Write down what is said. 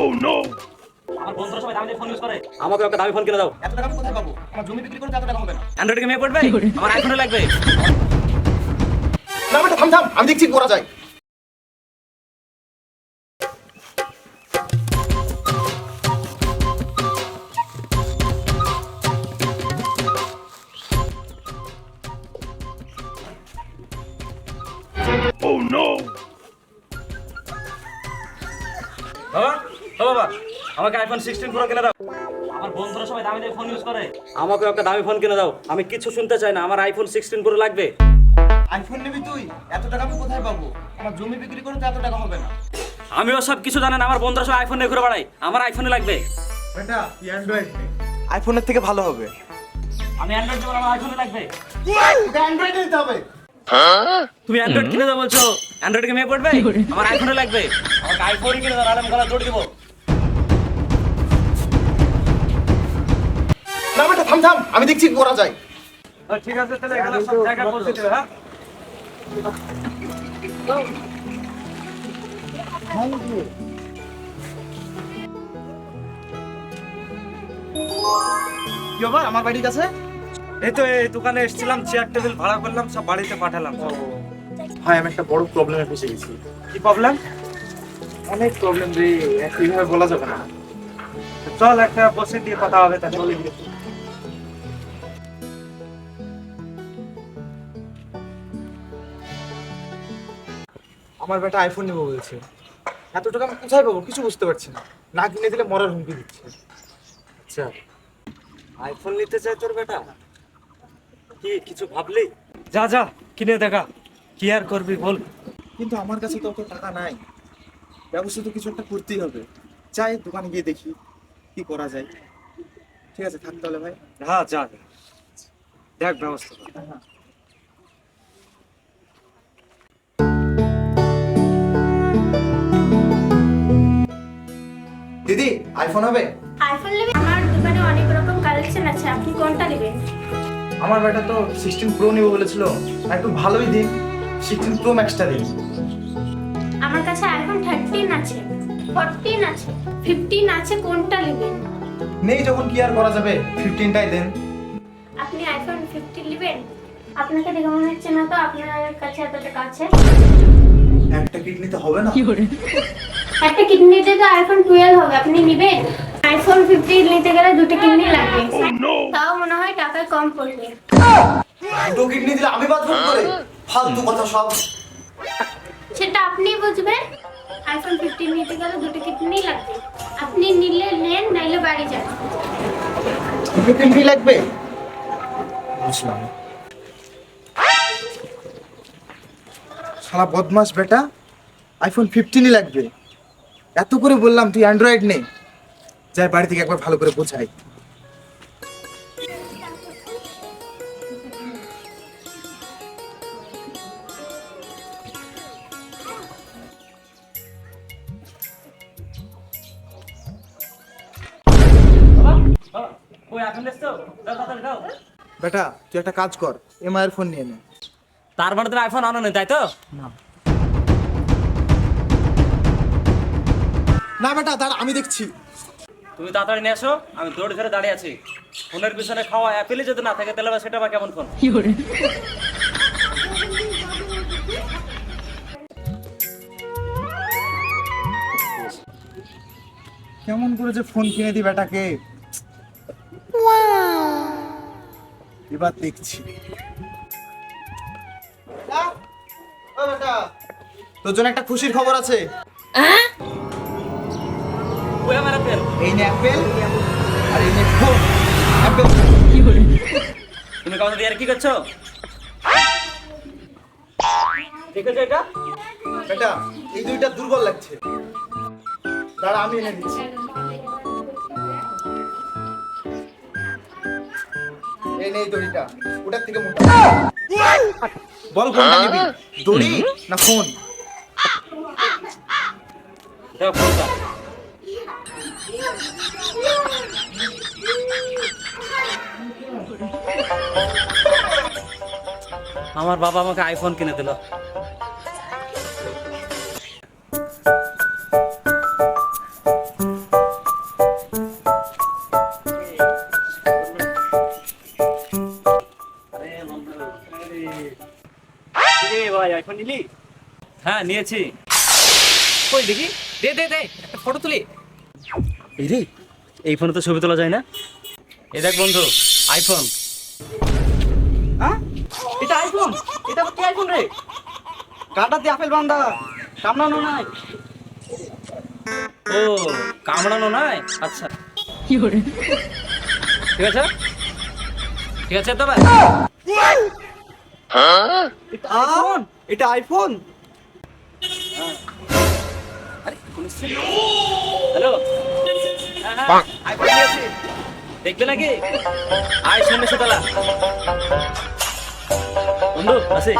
আমার বন্ধুরা সবাই দামি দামি ফোন ইউজ করে। আমাকে একটা দামি ফোন কিনে দাও। এত টাকা আমি কোথায় পাবো? আমার জমি বিক্রি করে এত টাকা হবে না। অ্যান্ড্রয়েড গেমে পড়বে? আমার আইফোনে লাগবে। না বেটা থাম থাম। আমি দেখছি করা যায়। বাবা ও বাবা আমাকে আইফোন সিক্সটিন প্রো কিনে দাও। আমার বন্ধুরা সবাই দামি দামি ফোন ইউজ করে। আমাকে একটা দামি ফোন কিনে দাও। আমি কিছু শুনতে চাই না আমার আইফোন সিক্সটিন প্রো লাগবে। আইফোন নিবি তুই? এত টাকা আমি কোথায় পাবো? আমার জমি বিক্রি করে তো এত টাকা হবে না। আমিও সব কিছু জানেন আমার বন্ধুরা সব আইফোন নিয়ে ঘুরে বেড়াই আমার আইফোনে লাগবে। বেটা অ্যান্ড্রয়েড আইফোনের থেকে ভালো হবে। আমি অ্যান্ড্রয়েড দেবো আমার আইফোনে লাগবে। তোকে অ্যান্ড্রয়েড নিতে হবে। তুমি অ্যান্ড্রয়েড কিনে দাও বলছো। অ্যান্ড্রয়েড গেমে পড়বে? আমার আইফোনে লাগবে। আমাকে আইফোন কিনে দাও নাহলে আমি গলা জোর দেবো। না বেটা থাম থাম। আমি দেখছি কি করা যায় ঠিক আছে তাহলে এখানে সব জায়গা দেবে হ্যাঁ? কি ব্যাপার আমার বাড়ির কাছে? এই তো এই দোকানে এসেছিলাম চেয়ার টেবিল ভাড়া করলাম সব বাড়িতে পাঠালাম। ভাই আমি একটা বড় প্রবলেমে ফেসে গেছি। কি প্রবলেম অনেক প্রবলেম রে এইভাবে বলা যাবে না। চল একটা বসে দিয়ে কথা হবে তাহলে। আমার বেটা আইফোন নেব বলছে। এত টাকা আমি কোথায় পাবো? কিছু বুঝতে পারছি না। না কিনে দিলে মরার হুমকি দিচ্ছে। আচ্ছা আইফোন নিতে চাই তোর বেটা? কি কিছু ভাবলি? যা যা কিনে দেখা। কি আর করবি বল। কিন্তু আমার কাছে তো অত টাকা নাই। ব্যবস্থা তো কিছু একটা করতেই হবে। চাই দোকানে গিয়ে দেখি কি করা যায়। ঠিক আছে থাকতে হলে ভাই। হ্যাঁ যা যা। দেখ ব্যবস্থা। দিদি আইফোন হবে? আইফোন নেবে? আমার দোকানে অনেক রকম কালেকশন আছে আপনি কোনটা নেবেন? আমার বেটা তো সিক্সটিন প্রো নেব বলেছিল। একটু ভালোই দিন সিক্সটিন প্রো ম্যাক্সটা দিন আমার কাছে আইফোন থার্টিন আছে ফোরটিন আছে ফিফটিন আছে কোনটা নেবেন? নেই যখন কি আর করা যাবে? ফিফটিনটাই দেন। আপনি আইফোন ফিফটিন নেবেন? আপনাকে দেখে মনে হচ্ছে না তো আপনার কাছে এত টাকা আছে একটা কিডনিতে হবে না? একটা কিডনিতে তো আইফোন টুয়েলভ হবে আপনি নেবেন? আইফোন ফিফটিন নিতে গেলে দুটো কিডনি লাগবে তাও মনে হয় টাকা কম পড়বে। দুটো কিডনি দিলে আমি বাদ করে? ফালতু কথা সব। সেটা আপনি বুঝবেন। আইফোন ফিফটিন নিতে গেলে দুটো কিডনি লাগবে। আপনি নিলে নেন নাইলে বাড়ি যান। দুটো কিডনি লাগবে? বুঝলাম। শালা বদমাস বেটা আইফোন ফিফটিনই লাগবে। এত করে বললাম তুই অ্যান্ড্রয়েড নে। যাই বাড়ি থেকে একবার ভালো করে বোঝাই। বেটা তুই একটা কাজ কর এমআই এর ফোন নিয়ে নে। তার মানে তুমি আইফোন আনো নি তাই তো? না। বেটা দাঁড়া আমি দেখছি। তুমি তাড়াতাড়ি নিয়ে আসো আমি দৌড়ে ধরে দাঁড়িয়ে আছি। ফোনের পিছনে খাওয়া অ্যাপেলই যদি না থাকে তাহলে সেটা আবার কেমন ফোন কেমন করে যে ফোন কিনে দি বেটাকে? এবার দেখছি। তোর জন্য একটা খুশির খবর আছে। অ্যাপেল এই নে নে তুমি কাউকে দিয়ে কি করছ দুইটা দুর্বল লাগছে দাঁড়া আমি এই নেই দড়িটা ওটার থেকে মোটা দড়ি না ফোন ফোনটা আমার বাবা আমাকে আইফোন কিনে দিল। হ্যাঁ নিয়েছি। কই দেখি? দে দে দে একটা ফটো তুলি। এই রে এই ফোনে তো ছবি তোলা যায় না। এই দেখ বন্ধু আইফোন হ্যাঁ? এটা আইফোন এটা কি আইফোন রে? কাটাতে আপেল বান্দা কামড়ানো নাই। ও কামড়ানো নাই? আচ্ছা। ঠিক আছে? ঠিক আছে তো ভাই এটা আইফোন এটা আইফোন হ্যালো হ্যাঁ আইফোন নিয়েছি দেখবে নাকি? আয় সামনে সুতলা বন্ধু আসি